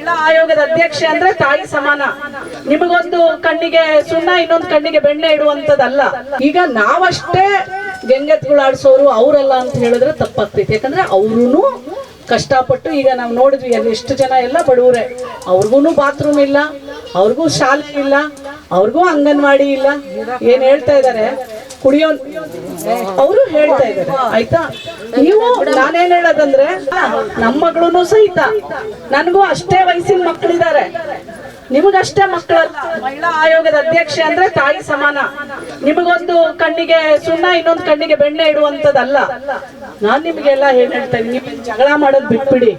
ಮಹಿಳಾ ಆಯೋಗದ ಅಧ್ಯಕ್ಷೆ ಅಂದ್ರೆ ತಾಯಿ ಸಮಾನ. ನಿಮಗೊಂದು ಕಣ್ಣಿಗೆ ಸುಣ್ಣ, ಇನ್ನೊಂದು ಕಣ್ಣಿಗೆ ಬೆಣ್ಣೆ ಇಡುವಂತದಲ್ಲ ಈಗ ನಾವಷ್ಟೇ ಗೆಂಗೆತ್ಗಳಾಡ್ಸೋರು ಅವರಲ್ಲ ಅಂತ ಹೇಳಿದ್ರೆ ತಪ್ಪಾಗ್ತೈತಿ. ಯಾಕಂದ್ರೆ ಅವ್ರೂ ಕಷ್ಟಪಟ್ಟು ಈಗ ನಾವು ನೋಡಿದ್ವಿ, ಅಲ್ಲಿ ಎಷ್ಟು ಜನ ಎಲ್ಲ ಬಡವರೇ. ಅವ್ರಿಗೂ ಬಾತ್ರೂಮ್ ಇಲ್ಲ, ಅವ್ರಿಗೂ ಶಾಲೆ ಇಲ್ಲ, ಅವ್ರಿಗೂ ಅಂಗನವಾಡಿ ಇಲ್ಲ. ಏನು ಹೇಳ್ತಾ ಇದಾರೆ? ಕುಡಿಯೋ ಅವರು ಹೇಳ್ತಾ ಇದ್ದಾರೆ, ಆಯ್ತಾ? ನೀವು ನಾನೇನ್ ಹೇಳೋದಂದ್ರೆ, ನಮ್ಮ ಮಗಳು ಸಹಿತ, ನನಗೂ ಅಷ್ಟೇ ವಯಸ್ಸಿನ ಮಕ್ಕಳಿದ್ದಾರೆ ನಿಮಗಷ್ಟೇ ಮಕ್ಕಳಲ್ಲ ಮಹಿಳಾ ಆಯೋಗದ ಅಧ್ಯಕ್ಷೆ ಅಂದ್ರೆ ತಾಯಿ ಸಮಾನ. ನಿಮಗೊಂದು ಕಣ್ಣಿಗೆ ಸುಣ್ಣ, ಇನ್ನೊಂದು ಕಣ್ಣಿಗೆ ಬೆಣ್ಣೆ ಇಡುವಂತದಲ್ಲ ನಾನ್ ನಿಮ್ಗೆಲ್ಲ ಏನ್ ಹೇಳ್ತಾ ನೀವು ಜಗಳ ಮಾಡೋದ್ ಬಿಟ್ಬಿಡಿ.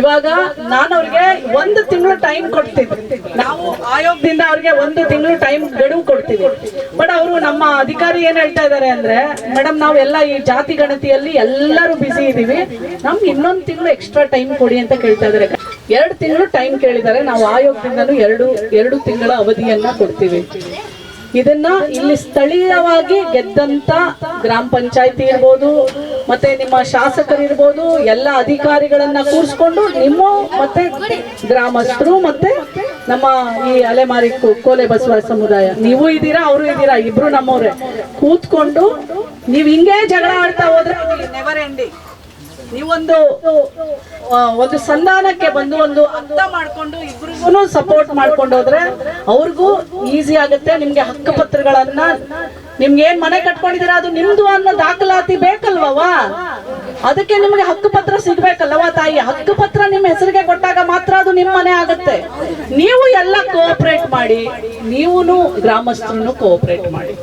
ಇವಾಗ ನಾನು ಅವ್ರಿಗೆ ಒಂದು ತಿಂಗಳು ಟೈಮ್ ಕೊಡ್ತಿದ್ವಿ ನಾವು ಆಯೋಗದಿಂದ ಅವ್ರಿಗೆ ಒಂದು ತಿಂಗಳು ಟೈಮ್ ಗಡುವು ಕೊಡ್ತೀವಿ. ಬಟ್ ಅವರು ನಮ್ಮ ಅಧಿಕಾರಿ ಏನ್ ಹೇಳ್ತಾ ಇದಾರೆ ಅಂದ್ರೆ, ಮೇಡಮ್ ನಾವೆಲ್ಲ ಈ ಜಾತಿ ಗಣತಿಯಲ್ಲಿ ಎಲ್ಲರೂ ಬಿಸಿ ಇದೀವಿ. ನಮ್ಗೆ ಇನ್ನೊಂದು ತಿಂಗಳು ಎಕ್ಸ್ಟ್ರಾ ಟೈಮ್ ಕೊಡಿ ಅಂತ ಕೇಳ್ತಾ ಇದಾರೆ. ಎರಡು ತಿಂಗಳು ಟೈಮ್ ಕೇಳಿದ್ದಾರೆ ನಾವು ಆಯೋಗದಿಂದನೂ ಎರಡು ಎರಡು ತಿಂಗಳ ಅವಧಿಯನ್ನ ಕೊಡ್ತೀವಿ. ಇದನ್ನ ಇಲ್ಲಿ ಸ್ಥಳೀಯವಾಗಿ ಗೆದ್ದಂತ ಗ್ರಾಮ ಪಂಚಾಯತಿ ಇರ್ಬೋದು, ಮತ್ತೆ ನಿಮ್ಮ ಶಾಸಕರಿರ್ಬೋದು ಎಲ್ಲ ಅಧಿಕಾರಿಗಳನ್ನ ಕೂರಿಸ್ಕೊಂಡು ನಿಮ್ಮ ಮತ್ತೆ ಗ್ರಾಮಸ್ಥರು ಮತ್ತೆ ನಮ್ಮ ಈ ಅಲೆಮಾರಿ ಕೋಲೆ ಬಸವ ಸಮುದಾಯ. ನೀವು ಇದ್ದೀರಾ, ಅವರು ಇದ್ದೀರಾ, ಇಬ್ರು ನಮ್ಮವ್ರೆ. ಕೂತ್ಕೊಂಡು ನೀವು ಹಿಂಗೆ ಜಗಳ ಆಡ್ತಾ ಹೋದ್ರೆ ನೆವರ್ ಎಂಡಿಂಗ್ ನೀವೊಂದು ಒಂದು ಸಂಧಾನಕ್ಕೆ ಬಂದು ಒಂದು ಅರ್ಥ ಮಾಡ್ಕೊಂಡು ಇಬ್ರಿಗೂ ಸಪೋರ್ಟ್ ಮಾಡ್ಕೊಂಡು ಹೋದ್ರೆ ಅವ್ರಿಗೂ ಈಸಿ ಆಗುತ್ತೆ. ನಿಮ್ಗೆ ಹಕ್ಕುಪತ್ರಗಳನ್ನ ನಿಮ್ಗೆ ಏನ್ ಮನೆ ಕಟ್ಕೊಂಡಿದೀರ ಅದು ನಿಮ್ದು ಅನ್ನೋ ದಾಖಲಾತಿ ಬೇಕಲ್ವಾ ಅದಕ್ಕೆ ನಿಮ್ಗೆ ಹಕ್ಕುಪತ್ರ ಸಿಗ್ಬೇಕಲ್ವಾ ತಾಯಿ? ಹಕ್ಕು ಪತ್ರ ನಿಮ್ ಹೆಸರಿಗೆ ಕೊಟ್ಟಾಗ ಮಾತ್ರ ಅದು ನಿಮ್ ಮನೆ ಆಗುತ್ತೆ. ನೀವು ಎಲ್ಲ ಕೋಆಪರೇಟ್ ಮಾಡಿ ನೀವು ಗ್ರಾಮಸ್ಥರನ್ನು ಕೋಆಪರೇಟ್ ಮಾಡಿ.